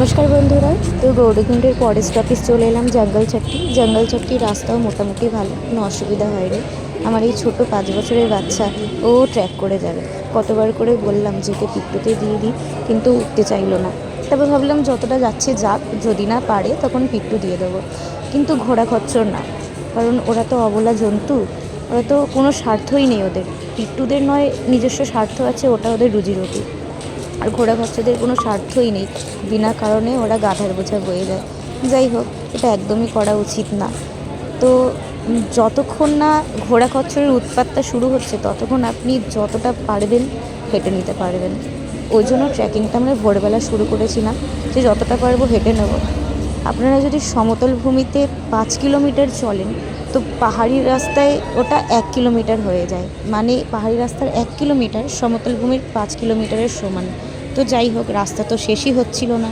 নমস্কার বন্ধুরা, তো গৌরীকুণ্ডের ফরেস্ট অফিস চলে এলাম জঙ্গল চাপটি জঙ্গল চাপটির রাস্তাও মোটামুটি ভালো, কোনো অসুবিধা হয়নি। আমার এই ছোট পাঁচ বছরের বাচ্চা, ও ট্র্যাক করে যাবে। কতবার করে বললাম যে ওকে পিকটোতে দিয়ে দিই, কিন্তু উঠতে চাইলো না। তারপর ভাবলাম যতটা যাচ্ছে যাক, যদি না পারে তখন পিকটু দিয়ে দেবো। কিন্তু ঘোড়া খচ্চর না, কারণ ওরা তো অবলা জন্তু, ওরা তো কোনো স্বার্থই নেই ওদের। পিকটুদের নয়, নিজস্ব স্বার্থ আছে, ওটা ওদের রুজি রুটি আর ঘোড়া খচ্চদের কোনো স্বার্থই নেই। বিনা কারণে ওরা গাধার বোঝা বয়ে যায়। যাই হোক, এটা একদমই করা উচিত না। তো যতক্ষণ না ঘোড়া খচ্চরের উৎপাতটা শুরু হচ্ছে, ততক্ষণ আপনি যতটা পারবেন হেঁটে নিতে পারবেন। ওই জন্য ট্রেকিংটা আমরা ভোরবেলা শুরু করেছিলাম যে যতটা পারব হেঁটে নেব। আপনারা যদি সমতল ভূমিতে পাঁচ কিলোমিটার চলেন, তো পাহাড়ি রাস্তায় ওটা এক কিলোমিটার হয়ে যায়। মানে পাহাড়ি রাস্তার এক কিলোমিটার, সমতল ভূমির পাঁচ কিলোমিটারের সমান। তো যাই হোক রাস্তা তো শেষই হচ্ছিল না।